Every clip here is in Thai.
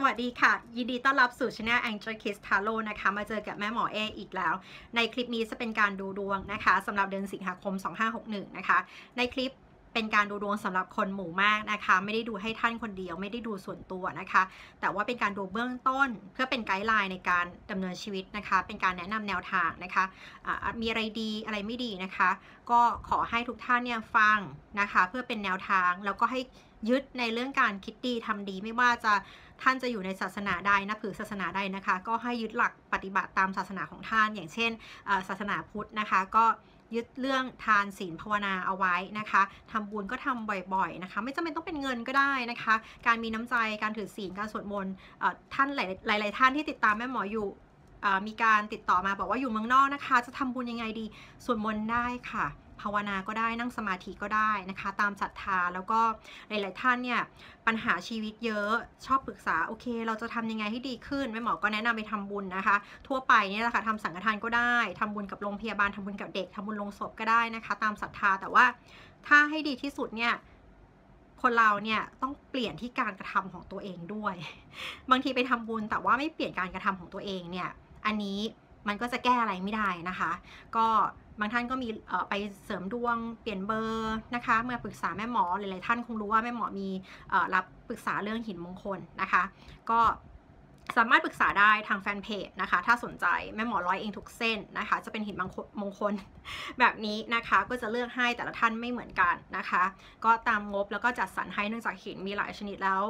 สวัสดีค่ะ ยินดีต้อนรับสู่ช anel Angel Kiss Tarot นะคะ มาเจอกับแม่หมอเออีกแล้ว ในคลิปนี้จะเป็นการดูดวงนะคะสำหรับเดือนสิงหาคม 2561 นะคะ ในคลิปเป็นการดูดวงสำหรับคนหมู่มากนะคะ ไม่ได้ดูให้ท่านคนเดียว ไม่ได้ดูส่วนตัวนะคะ แต่ว่าเป็นการดูเบื้องต้นเพื่อเป็นไกด์ไลน์ในการดำเนินชีวิตนะคะ เป็นการแนะนำแนวทางนะคะะมีอะไรดีอะไรไม่ดีนะคะ ก็ขอให้ทุกท่านเนี่ยฟังนะคะ เพื่อเป็นแนวทางแล้วก็ให้ ยึดในเรื่องการคิดดีทำดีไม่ว่าจะท่านจะอยู่ในศาสนาใดนับถือศาสนาใดนะคะ ก็ให้ยึดหลักปฏิบัติตามศาสนาของท่าน อย่างเช่นศาสนาพุทธนะคะ ก็ยึดเรื่องทานศีลภาวนาเอาไว้นะคะทำบุญก็ทำบ่อยๆนะคะ ไม่จำเป็นต้องเป็นเงินก็ได้นะคะ การมีน้ำใจการถือศีลการสวดมนต์ท่านหลายๆท่านที่ติดตามแม่หมออยู่มีการติดต่อมาบอกว่าอยู่เมืองนอกนะคะ จะทำบุญยังไงดีสวดมนต์ได้ค่ะ ภาวนาก็ได้นั่งสมาธิก็ได้นะคะ ตามศรัทธาแล้วก็หลาย ๆ ท่านเนี่ยปัญหาชีวิตเยอะชอบปรึกษาโอเค เราจะทำยังไงให้ดีขึ้นแม่หมอก็แนะนำไปทำบุญนะคะ ทั่วไปเนี่ยแหละค่ะทำสังฆทานก็ได้ทำบุญกับโรงพยาบาลทำบุญกับเด็กทำบุญลงศพก็ได้นะคะ ตามศรัทธาแต่ว่าถ้าให้ดีที่สุดเนี่ยคนเราเนี่ยต้องเปลี่ยนที่การกระทำของตัวเองด้วย บางทีไปทำบุญแต่ว่าไม่เปลี่ยนการกระทำของตัวเองเนี่ย อันนี้มันก็จะแก้อะไรไม่ได้นะคะ ก็ บางท่านก็มีไปเสริมดวงเปลี่ยนเบอร์นะคะ เมื่อปรึกษาแม่หมอหลายๆท่านคงรู้ว่าแม่หมอมีรับปรึกษาเรื่องหินมงคลนะคะ ก็ สามารถปรึกษาได้ทางแฟนเพจนะคะ ถ้าสนใจแม่หมอร้อยเองทุกเส้นนะคะ จะเป็นหินมงคลแบบนี้นะคะ ก็จะเลือกให้แต่ละท่านไม่เหมือนกันนะคะ ก็ตามงบแล้วก็จัดสรรให้เนื่องจากหินมีหลายชนิดแล้ว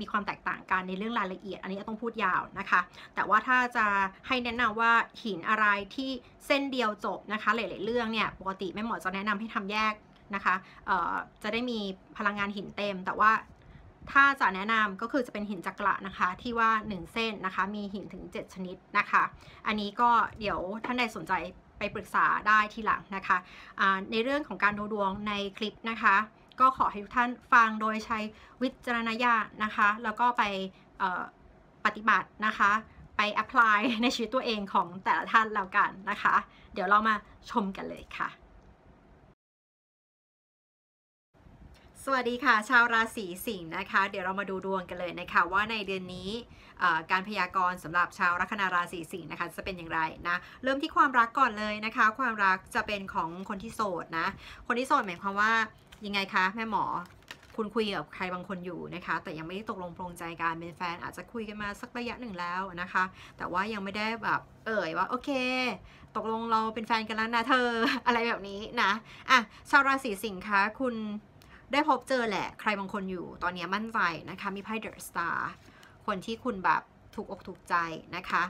มีความแตกต่างกันในเรื่องรายละเอียด อันนี้ต้องพูดยาวนะคะ แต่ว่าถ้าจะให้แนะนำว่าหินอะไรที่เส้นเดียวจบนะคะ หลาย ๆ เรื่องเนี่ยปกติแม่หมอจะแนะนำให้ทำแยกนะคะจะได้มีพลังงานหินเต็ม แต่ว่า ถ้าจะแนะนำก็คือจะเป็นหินจักระนะคะ ที่ว่า 1 เส้นนะคะ มีหินถึง 7 ชนิดนะคะ อันนี้ก็เดี๋ยวท่านใดสนใจไปปรึกษาได้ทีหลังนะคะะในเรื่องของการดูดวงในคลิปนะคะ ก็ขอให้ทุกท่านฟังโดยใช้วิจารณญาณนะคะ แล้วก็ไปปฏิบัตินะคะไปแอพพลายในชีวิตตัวเองของแต่ละท่านแล้วกันนะคะ เดี๋ยวเรามาชมกันเลยค่ะ สวัสดีค่ะ ชาวราศีสิงห์นะคะ เดี๋ยวเรามาดูดวงกันเลยนะคะว่าในเดือนนี้การพยากรณ์สำหรับชาวลัคนาราศีสิงห์นะคะจะเป็นอย่างไรนะเริ่มที่ความรักก่อนเลยนะคะ ความรักจะเป็นของคนที่โสดนะ คนที่โสดหมายความว่ายังไงคะแม่หมอคุณคุยกับใครบางคนอยู่นะคะ แต่ยังไม่ได้ตกลงปรงใจกันเป็นแฟนอาจจะคุยกันมาสักระยะหนึ่งแล้วนะคะ แต่ว่ายังไม่ได้แบบเอ่ยว่าโอเค ตกลงเราเป็นแฟนกันแล้วนะเธออะไรแบบนี้นะอะชาวราศีสิงค์คะคุณ ได้พบเจอแหละ ใครบางคนอยู่ตอนนี้มั่นใจนะคะ มีไพ่เดอะสตาร์คนที่คุณแบบถูกอกถูกใจนะคะ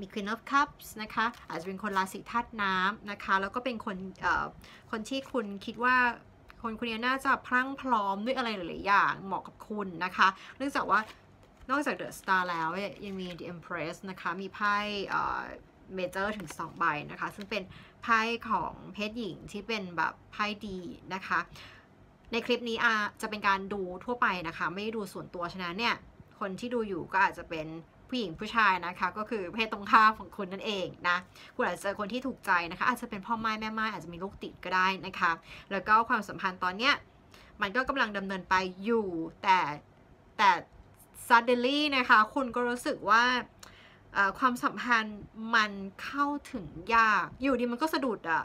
มี Queen of Cups นะคะ อาจจะเป็นคนราศีธาตุน้ำนะคะ แล้วก็เป็นคนคนที่คุณคิดว่าคนคนนี้น่าจะพรั่งพร้อมด้วยอะไรหลายๆอย่างเหมาะกับคุณนะคะ เนื่องจากว่านอกจาก The Star แล้วยังมี The Empress นะคะ มีไพ่เมเจอร์ถึง 2 ใบนะคะ ซึ่งเป็นไพ่ของเพศหญิงที่เป็นแบบไพ่ดีนะคะ ในคลิปนี้อาจะเป็นการดูทั่วไปนะคะ ไม่ได้ดูส่วนตัวฉะนั้นเนี่ย คนที่ดูอยู่ก็อาจจะเป็นผู้หญิงผู้ชายนะคะ ก็คือเพศตรงข้ามของคุณนั่นเองนะคุณอาจจะเจอคนที่ถูกใจนะคะ อาจจะเป็นพ่อไม้แม่ไม้อาจจะมีลูกติดก็ได้นะคะ แล้วก็ความสัมพันธ์ตอนเนี้ยมันก็กำลังดำเนินไปอยู่แต่แต่ suddenly นะคะ คุณก็รู้สึกว่าความสัมพันธ์มันเข้าถึงยาก อยู่ดีมันก็สะดุดอะ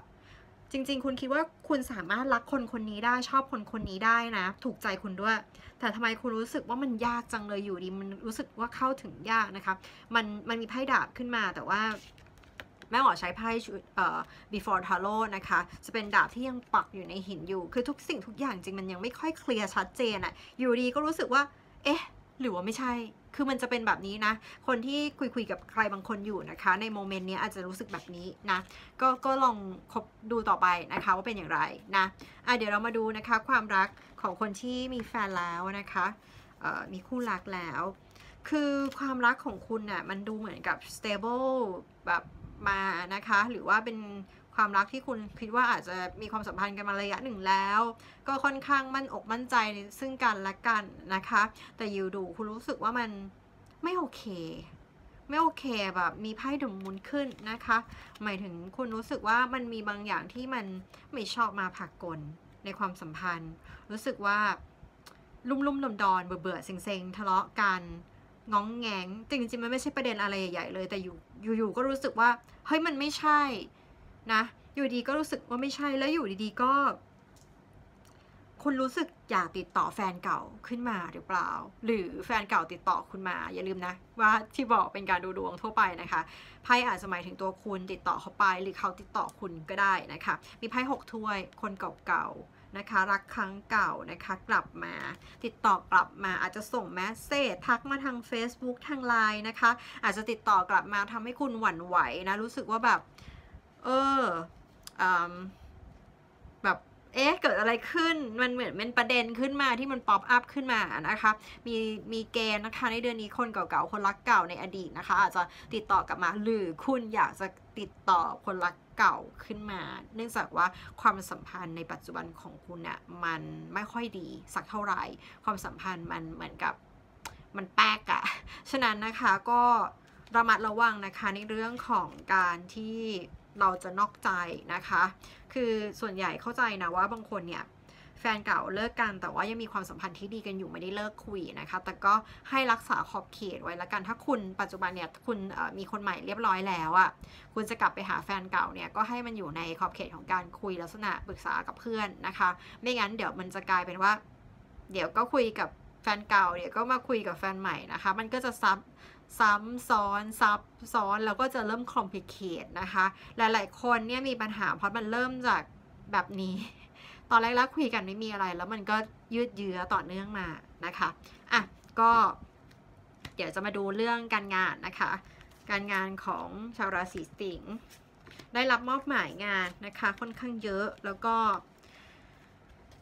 จริง ๆ คุณคิดว่าคุณสามารถรักคนคนนี้ได้ชอบคนคนนี้ได้นะ ถูกใจคุณด้วย แต่ทำไมคุณรู้สึกว่ามันยากจังเลยอยู่ดี มันรู้สึกว่าเข้าถึงยากนะคะ มันมันมีไพ่ดาบขึ้นมาแต่ว่าแม่หมอใช้ไพ่เอ่อ before tarot นะคะ จะเป็นดาบที่ยังปักอยู่ในหินอยู่ คือทุกสิ่งทุกอย่างจริงมันยังไม่ค่อยเคลียร์ชัดเจนอะอยู่ดีก็รู้สึกว่า เอ๊ะ หรือว่าไม่ใช่ คือมันจะเป็นแบบนี้นะ คนที่คุยคุยกับใครบางคนอยู่นะคะ ในโมเมนต์นี้อาจจะรู้สึกแบบนี้นะ ก็ก็ลองคบดูต่อไปนะคะว่าเป็นอย่างไรนะะเดี๋ยวเรามาดูนะคะความรักของคนที่มีแฟนแล้วนะคะมีคู่รักแล้ว คือความรักของคุณนะ่ะมันดูเหมือนกับ stable แบบมานะคะ หรือว่าเป็น ความรักที่คุณคิดว่าอาจจะมีความสัมพันธ์กันมาระยะหนึ่งแล้ว ก็ค่อนข้างมั่นอกมั่นใจซึ่งกันและกันนะคะ แต่อยู่ดูคุณรู้สึกว่ามันไม่โอเค ไม่โอเคแบบมีไพ่ดมมุนขึ้นนะคะ หมายถึงคุณรู้สึกว่ามันมีบางอย่างที่มันไม่ชอบมาผักกลในความสัมพันธ์ รู้สึกว่าลุ่มลุ่มดอนดอนเบื่อเบื่อเซ็งเซ็งทะเลาะกันง้องแงงจริงๆมันไม่ใช่ประเด็นอะไรใหญ่ๆเลย แต่อยู่อยู่ๆก็รู้สึกว่าเฮ้ยมันไม่ใช่ นะ อยู่ดีก็รู้สึกว่าไม่ใช่แล้วอยู่ดีๆก็ คุณรู้สึกอยากติดต่อแฟนเก่าขึ้นมาหรือเปล่า หรือแฟนเก่าติดต่อคุณมา อย่าลืมนะ ว่าที่บอกเป็นการดูดวงทั่วไปนะคะไพ่อาจจะหมายถึงตัวคุณติดต่อเขาไป หรือเขาติดต่อคุณก็ได้นะคะ มีไพ่หกถ้วย คนเก่าๆนะคะ รักครั้งเก่านะคะกลับมา ติดต่อกลับมาอาจจะส่งแมสเซจทักมาทาง Facebook ทางไลน์นะคะ อาจจะติดต่อกลับมาทำให้คุณหวั่นไหวนะรู้สึกว่าแบบ เอออแบบเอ๊ะเกิดอะไรขึ้นมันเหมือนเป็นประเด็นขึ้นมาที่มันป๊อปอัพขึ้นมานะคะมีมีเกณฑ์นะคะในเดือนนี้คนเก่าๆคนรักเก่าในอดีตนะคะ อาจจะติดต่อกลับมาหรือคุณอยากจะติดต่อคนรักเก่าขึ้นมา เนื่องจากว่าความสัมพันธ์ในปัจจุบันของคุณเนี่ยมันไม่ค่อยดีสักเท่าไหร่ ความสัมพันธ์มันเหมือนกับมันแป๊กอะฉะนั้นนะคะก็ระมัดระวังนะคะในเรื่องของการที่ เราจะนอกใจนะคะ คือส่วนใหญ่เข้าใจนะว่าบางคนเนี่ยแฟนเก่าเลิกกันแต่ว่ายังมีความสัมพันธ์ที่ดีกันอยู่ไม่ได้เลิกคุยนะคะ แต่ก็ให้รักษาขอบเขตไว้ละกัน ถ้าคุณปัจจุบันเนี่ยคุณมีคนใหม่เรียบร้อยแล้วอะ่ะคุณจะกลับไปหาแฟนเก่าเนี่ยก็ให้มันอยู่ในขอบเขตของการคุยลักษณะปรึกษากับเพื่อนนะคะ ไม่งั้นเดี๋ยวมันจะกลายเป็นว่า เดี๋ยวก็คุยกับแฟนเก่าเดี๋ยวก็มาคุยกับแฟนใหม่นะคะ มันก็จะซับ ซ้ำซ้อนซับซ้อนแล้วก็จะเริ่มคอมพลิเคทนะคะ หลายๆ คนเนี่ยมีปัญหาเพราะมันเริ่มจากแบบนี้ ตอนแรกๆคุยกันไม่มีอะไร แล้วมันก็ยืดเยื้อต่อเนื่องมานะคะอะก็ เดี๋ยวจะมาดูเรื่องการงานนะคะ การงานของชาวราศีสิงห์ได้รับมอบหมายงานนะคะค่อนข้างเยอะแล้วก็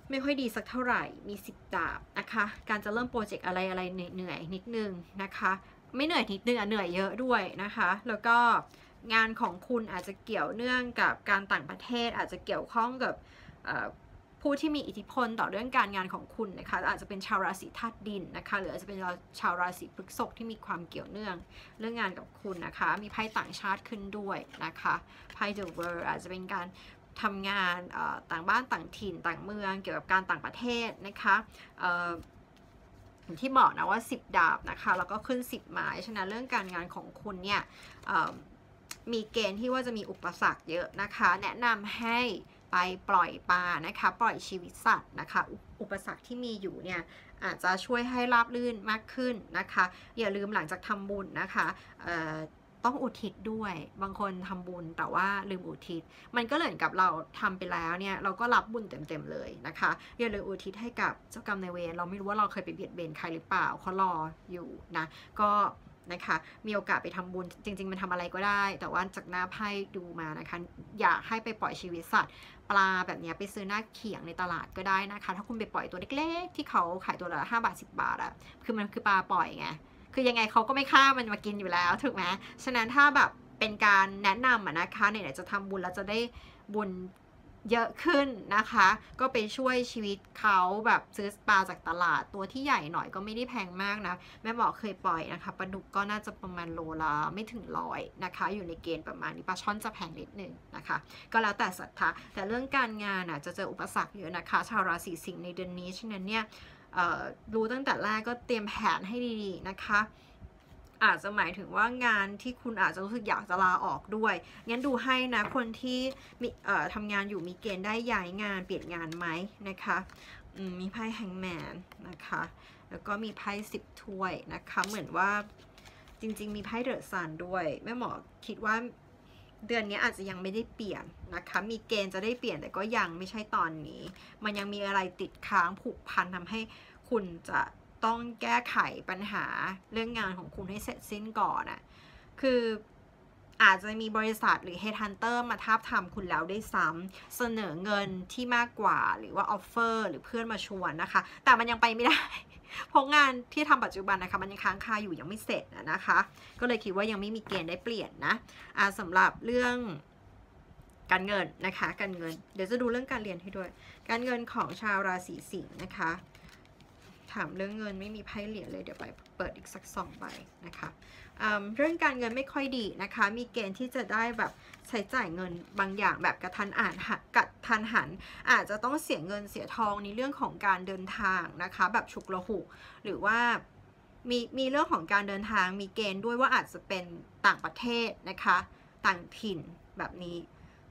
ไม่ค่อยดีสักเท่าไหร่ มีสิบดาบนะคะ การจะเริ่มโปรเจกต์อะไรอะไรเหนื่อยนิดนึงนะคะ ไม่เหนื่อยนิดนึงอะเหนื่อยเยอะด้วยนะคะ แล้วก็งานของคุณอาจจะเกี่ยวเนื่องกับการต่างประเทศ อาจจะเกี่ยวข้องกับผู้ที่มีอิทธิพลต่อเรื่องการงานของคุณนะคะอาจจะเป็นชาวราศีธาตุดินนะคะหรืออาจจะเป็นชาวราศีพฤษภที่มีความเกี่ยวเนื่องเรื่องงานกับคุณนะคะ มีไพ่ต่างชาติขึ้นด้วยนะคะไพ่เดอะเวิร์อาจจะเป็นการทำงานต่างบ้านต่างถิ่นต่างเมือง เกี่ยวกับการต่างประเทศนะคะ ที่บอกนะว่า 10 ดาบนะคะแล้วก็ขึ้น 10 ไม้ฉะนั้นเรื่องการงานของคุณเนี่ยมีเกณฑ์ที่ว่าจะมีอุปสรรคเยอะนะคะ แนะนำให้ไปปล่อยปลานะคะ ปล่อยชีวิตสัตว์นะคะ อุปสรรคที่มีอยู่เนี่ยอาจจะช่วยให้ราบลื่นมากขึ้นนะคะ อย่าลืมหลังจากทำบุญนะคะ ต้องอุทิศด้วย บางคนทำบุญแต่ว่าลืมอุทิศ มันก็เหมือนกับเราทำไปแล้วเนี่ยเราก็รับบุญเต็มๆเลยนะคะอย่าลืมอุทิศให้กับเจ้ากรรมนายเวรเราไม่รู้ว่าเราเคยไปเบียดเบียนใครหรือเปล่าเขารออยู่นะก็นะคะมีโอกาสไปทำบุญจริง ๆ มันทำอะไรก็ได้ แต่ว่าจากหน้าไพ่ดูมานะคะอยากให้ไปปล่อยชีวิตสัตว์ ปลาแบบนี้ไปซื้อหน้าเขียงในตลาดก็ได้นะคะ ถ้าคุณไปปล่อยตัวเล็กๆ ที่เขาขายตัวละ5บาท 10 บาทอะคือมันคือปลาปล่อยไง คือยังไงเขาก็ไม่ฆ่ามันมากินอยู่แล้วถูกไหมฉะนั้นถ้าแบบเป็นการแนะนำอะนะคะเนี่ยจะทำบุญแล้วจะได้บุญเยอะขึ้นนะคะ ก็ไปช่วยชีวิตเขาแบบซื้อปลาจากตลาดตัวที่ใหญ่หน่อยก็ไม่ได้แพงมากนะ แม่บอกเคยปล่อยนะคะปลาดุกก็น่าจะประมาณโลละไม่ถึงร้อยนะคะ อยู่ในเกณฑ์ประมาณนี้ปลาช่อนจะแพงนิดนึงนะคะ ก็แล้วแต่ศรัทธาแต่เรื่องการงานอะจะเจออุปสรรคเยอะนะคะ ชาวราศีสิงห์ในเดือนนี้ฉะนั้นเนี่ย รู้ตั้งแต่แรกก็เตรียมแผนให้ดีๆนะคะ อาจจะหมายถึงว่างานที่คุณอาจจะรู้สึกอยากจะลาออกด้วยงั้นดูให้นะคนที่มีทำงานอยู่มีเกณฑ์ได้ย้ายงานเปลี่ยนงานไหมนะคะมีไพ่แฮงแมนนะคะ แล้วก็มีไพ่สิบถ้วยนะคะ เหมือนว่าจริง ๆ มีไพ่เดอะซันด้วย แม่หมอคิดว่า เดือนนี้อาจจะยังไม่ได้เปลี่ยนนะคะ มีเกณฑ์จะได้เปลี่ยนแต่ก็ยังไม่ใช่ตอนนี้ มันยังมีอะไรติดค้างผูกพันทำให้คุณจะต้องแก้ไขปัญหาเรื่องงานของคุณให้เสร็จสิ้นก่อนอะคืออาจจะมีบริษัทหรือ Headhunter มาทาบทามคุณแล้วได้ซ้ำเสนอเงินที่มากกว่าหรือว่าออฟเฟอร์หรือเพื่อนมาชวนนะคะ แต่มันยังไปไม่ได้ เพราะงานที่ทำปัจจุบันนะคะมันยังค้างคาอยู่ยังไม่เสร็จนะคะ ก็เลยคิดว่ายังไม่มีเกณฑ์ได้เปลี่ยนนะะสำหรับเรื่องการเงินนะคะการเงิน เดี๋ยวจะดูเรื่องการเรียนให้ด้วย การเงินของชาวราศีสิงห์นะคะ ถามเรื่องเงินไม่มีไพ่เหรียญเลยเดี๋ยวไปเปิดอีกสักสองใบนะคะ เรื่องการเงินไม่ค่อยดีนะคะ มีเกณฑ์ที่จะได้แบบใช้จ่ายเงินบางอย่างแบบกระทันอ่านกระทันหัน อาจจะต้องเสียเงินเสียทองในเรื่องของการเดินทางนะคะ แบบฉุกละหุกหรือว่ามีมีเรื่องของการเดินทางมีเกณฑ์ด้วยว่าอาจจะเป็นต่างประเทศนะคะ ต่างถิ่นแบบนี้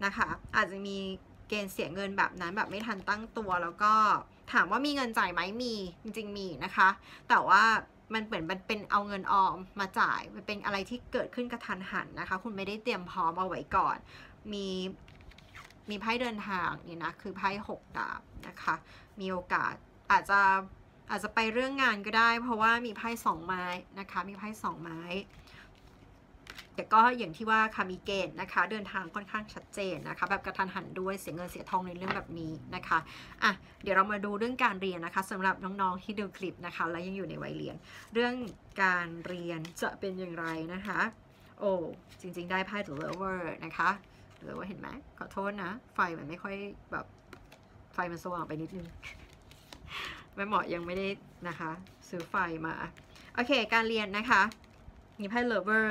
นะคะ อาจจะมีเกณฑ์เสียเงินแบบนั้นแบบไม่ทันตั้งตัวแล้วก็ถามว่ามีเงินจ่ายไหมมีจริงๆมีนะคะ แต่ว่า มันเหมือนมันเป็นเอาเงินออมมาจ่าย มันเป็นอะไรที่เกิดขึ้นกระทันหันนะคะ คุณไม่ได้เตรียมพร้อมเอาไว้ก่อน มีมีไพ่เดินทางนี่นะคือไพ่หกดาบนะคะ มีโอกาสอาจจะอาจจะไปเรื่องงานก็ได้ เพราะว่ามีไพ่สองไม้นะคะ มีไพ่สองไม้ แต่ก็อย่างที่ว่าค่ะมีเกณฑ์นะคะ เดินทางค่อนข้างชัดเจนนะคะ แบบกระทันหันด้วยเสียเงินเสียทองในเรื่องแบบนี้นะคะอะเดี๋ยวเรามาดูเรื่องการเรียนนะคะสำหรับน้องๆที่ดูคลิปนะคะ และยังอยู่ในวัยเรียน เรื่องการเรียนจะเป็นอย่างไรนะคะ โอ้จริง ๆ ได้ไพ่ The Lover นะคะหรือว่าเห็นไหมขอโทษนะ ไฟมันไม่ค่อยแบบไฟมันสว่างไปนิดนึงแม่หมอยังไม่ได้นะคะ ซื้อไฟมา โอเค การเรียนนะคะ มีไพ่ Lover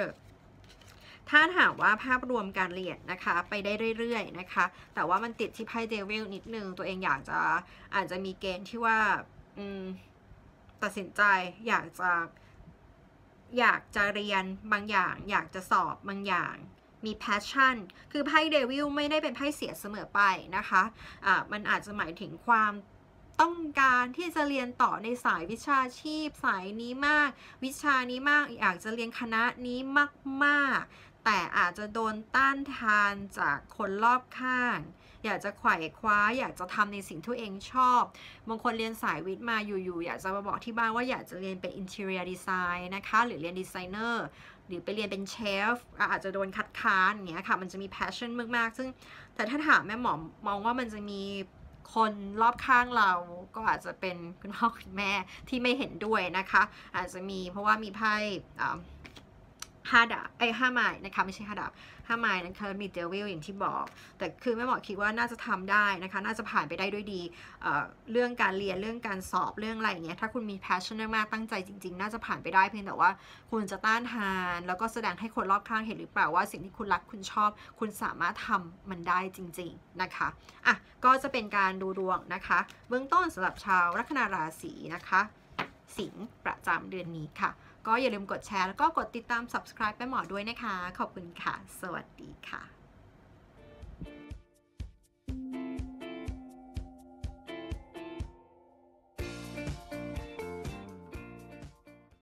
ถ้าถามว่าภาพรวมการเรียนนะคะ ไปได้เรื่อยๆนะคะ แต่ว่ามันติดที่ไพ่เดวิลนิดนึง ตัวเองอยากจะอาจจะมีเกณฑ์ที่ว่าตัดสินใจอยากจะอยากจะเรียนบางอย่าง อยากจะสอบบางอย่างมี passion คือไพ่เดวิลไม่ได้เป็นไพ่เสียเสมอไปนะคะะมันอาจจะหมายถึงความต้องการที่จะเรียนต่อในสายวิชาชีพ สายนี้มาก วิชานี้มาก อยากจะเรียนคณะนี้มาก ๆ แต่อาจจะโดนต้านทานจากคนรอบข้าง อยากจะไขว่คว้า อยากจะทำในสิ่งที่ตัวเองชอบ บางคนเรียนสายวิทย์มาอยู่ๆ อยากจะมาบอกที่บ้านว่าอยากจะเรียนเป็น interior design นะคะ หรือเรียนดีไซเนอร์ หรือไปเรียนเป็นเชฟ อาจจะโดนคัดค้านอย่างเงี้ยค่ะ มันจะมี passion มากๆ ซึ่ง แต่ถ้าถามแม่หมอมองว่ามันจะมีคนรอบข้างเราก็อาจจะเป็นคุณพ่อคุณแม่ที่ไม่เห็นด้วยนะคะ อาจจะมีเพราะว่ามีไพ่ ห้าดาบไอ้ห้าไม้นะคะไม่ใช่ห้าดาบห้าไม้นะคะมีเดวิลอย่างที่บอก แต่คือแม่หมอคิดว่าน่าจะทำได้นะคะ น่าจะผ่านไปได้ด้วยดีเเรื่องการเรียนเรื่องการสอบเรื่องอะไรเงี้ยถ้าคุณมี passion มากตั้งใจจริง ๆ น่าจะผ่านไปได้เพียงแต่ว่าคุณจะต้านทาน แล้วก็แสดงให้คนรอบข้างเห็นหรือเปล่าว่าสิ่งที่คุณรักคุณชอบ คุณสามารถทำมันได้จริง ๆนะคะอะก็จะเป็นการดูดวงนะคะเบื้องต้นสำหรับชาวลัคนาราศีนะคะ สิงห์ประจำเดือนนี้ค่ะ ก็อย่าลืมกดแชร์แล้วก็กดติดตาม subscribe ไปหมอด้วยนะคะ ขอบคุณค่ะ สวัสดีค่ะ